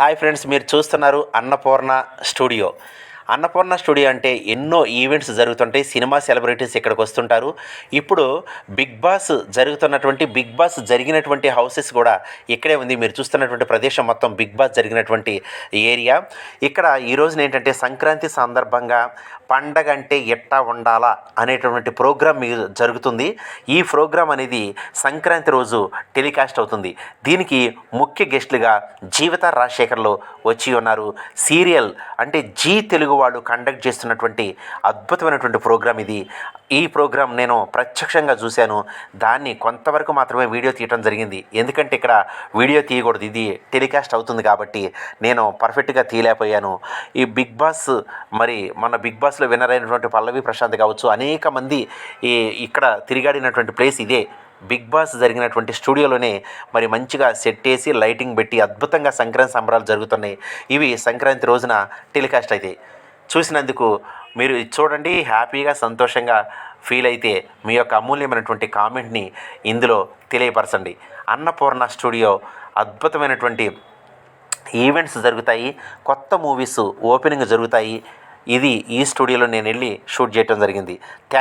Hi friends మీరు చూస్తున్నారు Annapurna studio. Annapurna studio అంటే ఎన్నో ఈవెంట్స్ జరుగుతుంటాయి. సినిమా సెలబ్రిటీస్ ఇక్కడికి వస్తుంటారు. ఇప్పుడు బిగ్ బాస్ జరుగుతున్నటువంటి బిగ్ బాస్ జరిగినటువంటి హౌసెస్ కూడా ఇక్కడే ఉంది. మీరు చూస్తున్నటువంటి ప్రదేశం మొత్తం బిగ్ బాస్ జరిగినటువంటి ఏరియా. ఇక్కడ ఈ రోజున ఏంటంటే సంక్రాంతి సందర్భంగా పండగ అంటే ఎట్టా ఉండాలా అనేటటువంటి ప్రోగ్రామ్ మీ- జరుగుతుంది. ఈ ప్రోగ్రామ్ అనేది సంక్రాంతి రోజు టెలికాస్ట్ అవుతుంది. దీనికి ముఖ్య గెస్టులుగా జీవిత రాజశేఖర్లు వచ్చి ఉన్నారు. సీరియల్ అంటే జీ తెలుగు వాళ్ళు కండక్ట్ చేస్తున్నటువంటి అద్భుతమైనటువంటి ప్రోగ్రామ్ ఇది. ఈ ప్రోగ్రామ్ నేను ప్రత్యక్షంగా చూశాను. దాన్ని కొంతవరకు మాత్రమే వీడియో తీయటం జరిగింది. ఎందుకంటే ఇక్కడ వీడియో తీయకూడదు. ఇది టెలికాస్ట్ అవుతుంది కాబట్టి నేను పర్ఫెక్ట్గా తీయలేకపోయాను. ఈ బిగ్ బాస్ మరి మన బిగ్ బాస్లో విన్నర్ అయినటువంటి పల్లవి ప్రశాంత్ కావచ్చు అనేక మంది ఈ ఇక్కడ తిరిగాడినటువంటి ప్లేస్ ఇదే. బిగ్ బాస్ జరిగినటువంటి స్టూడియోలోనే మరి మంచిగా సెట్ వేసి లైటింగ్ పెట్టి అద్భుతంగా సంక్రాంతి సంబరాలు జరుగుతున్నాయి. ఇవి సంక్రాంతి రోజున టెలికాస్ట్ అవుతాయి చూసినందుకు మీరు ఇది చూడండి హ్యాపీగా సంతోషంగా ఫీల్ అయితే మీ యొక్క అమూల్యమైనటువంటి కామెంట్ని ఇందులో తెలియపరచండి. అన్నపూర్ణ స్టూడియో అద్భుతమైనటువంటి ఈవెంట్స్ జరుగుతాయి కొత్త మూవీస్ ఓపెనింగ్ జరుగుతాయి. ఇది ఈ స్టూడియోలో నేను వెళ్ళి షూట్ చేయడం జరిగింది. థ్యాంక్